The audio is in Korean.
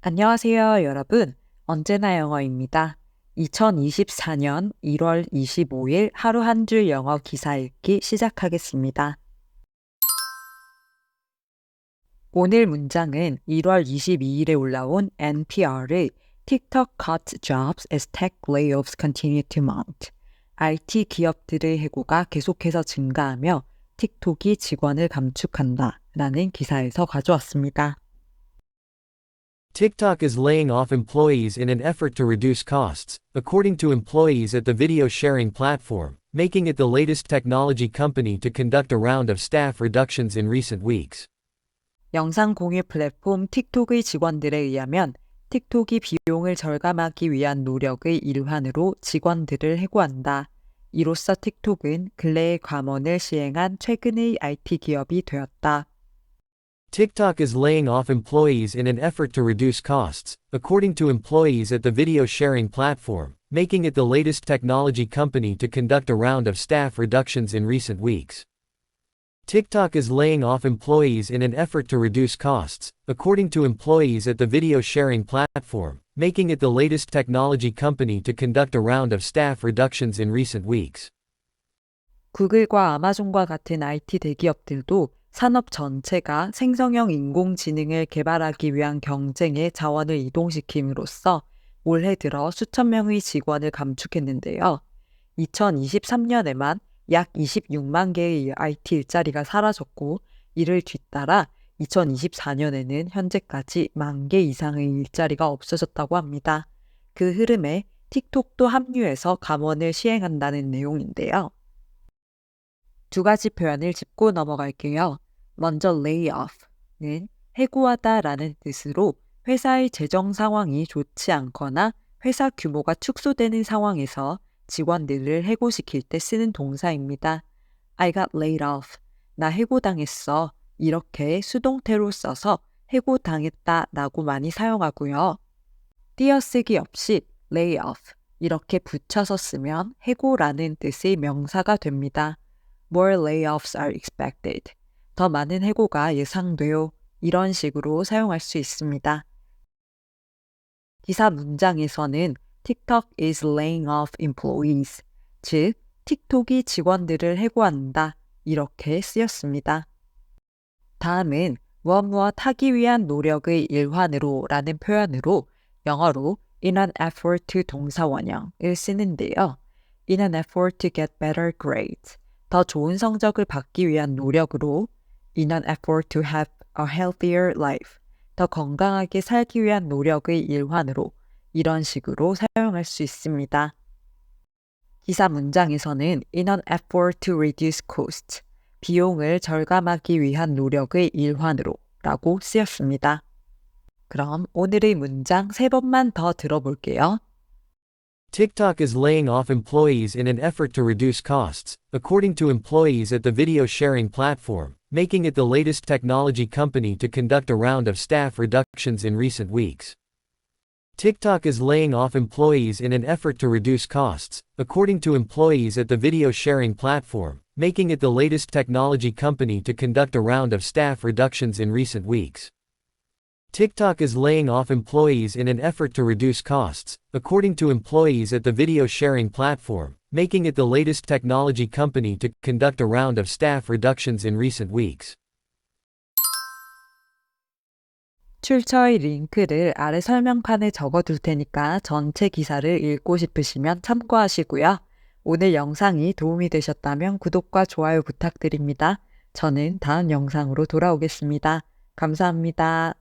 안녕하세요, 여러분. 언제나 영어입니다. 2024년 1월 25일 하루 한 줄 영어 기사 읽기 시작하겠습니다. 오늘 문장은 1월 22일에 올라온 NPR의 TikTok cuts jobs as tech layoffs continue to mount. IT 기업들의 해고가 계속해서 증가하며 틱톡이 직원을 감축한다 라는 기사에서 가져왔습니다. TikTok is laying off employees in an effort to reduce costs, according to employees at the video sharing platform, making it the latest technology company to conduct a round of staff reductions in recent weeks. 영상 공유 플랫폼 틱톡의 직원들에 의하면 틱톡이 비용을 절감하기 위한 노력의 일환으로 직원들을 해고한다. 이로써 틱톡은 근래의 감원을 시행한 최근의 IT 기업이 되었다. TikTok is laying off employees in an effort to reduce costs, according to employees at the video sharing platform, making it the latest technology company to conduct a round of staff reductions in recent weeks. TikTok is laying off employees in an effort to reduce costs, according to employees at the video sharing platform, making it the latest technology company to conduct a round of staff reductions in recent weeks. 구글과 아마존과 같은 IT 대기업들도 산업 전체가 생성형 인공지능을 개발하기 위한 경쟁에 자원을 이동시킴으로써 올해 들어 수천 명의 직원을 감축했는데요. 2023년에만 약 26만 개의 IT 일자리가 사라졌고 이를 뒤따라 2024년에는 현재까지 만 개 이상의 일자리가 없어졌다고 합니다. 그 흐름에 틱톡도 합류해서 감원을 시행한다는 내용인데요. 두 가지 표현을 짚고 넘어갈게요. 먼저 lay off는 해고하다라는 뜻으로 회사의 재정 상황이 좋지 않거나 회사 규모가 축소되는 상황에서 직원들을 해고시킬 때 쓰는 동사입니다. I got laid off. 나 해고당했어. 이렇게 수동태로 써서 해고당했다 라고 많이 사용하고요. 띄어쓰기 없이 lay off 이렇게 붙여서 쓰면 해고라는 뜻의 명사가 됩니다. More layoffs are expected. 더 많은 해고가 예상돼요. 이런 식으로 사용할 수 있습니다. 기사 문장에서는 TikTok is laying off employees, 즉 틱톡이 직원들을 해고한다 이렇게 쓰였습니다. 다음은 무엇 무엇 하기 위한 노력의 일환으로 라는 표현으로 영어로 in an effort to 동사 원형을 쓰는데요. in an effort to get better grades, 더 좋은 성적을 받기 위한 노력으로 in an effort to have a healthier life, 더 건강하게 살기 위한 노력의 일환으로 이런 식으로 사용할 수 있습니다. 기사 문장에서는 in an effort to reduce cost, 비용을 절감하기 위한 노력의 일환으로 라고 쓰였습니다. 그럼 오늘의 문장 세 번만 더 들어볼게요. TikTok is laying off employees in an effort to reduce costs, according to employees at the video sharing platform, making it the latest technology company to conduct a round of staff reductions in recent weeks. TikTok is laying off employees in an effort to reduce costs, according to employees at the video sharing platform, making it the latest technology company to conduct a round of staff reductions in recent weeks. TikTok is laying off employees in an effort to reduce costs, according to employees at the video sharing platform, making it the latest technology company to conduct a round of staff reductions in recent weeks. 출처의 링크를 아래 설명판에 적어둘 테니까 전체 기사를 읽고 싶으시면 참고하시고요. 오늘 영상이 도움이 되셨다면 구독과 좋아요 부탁드립니다. 저는 다음 영상으로 돌아오겠습니다. 감사합니다.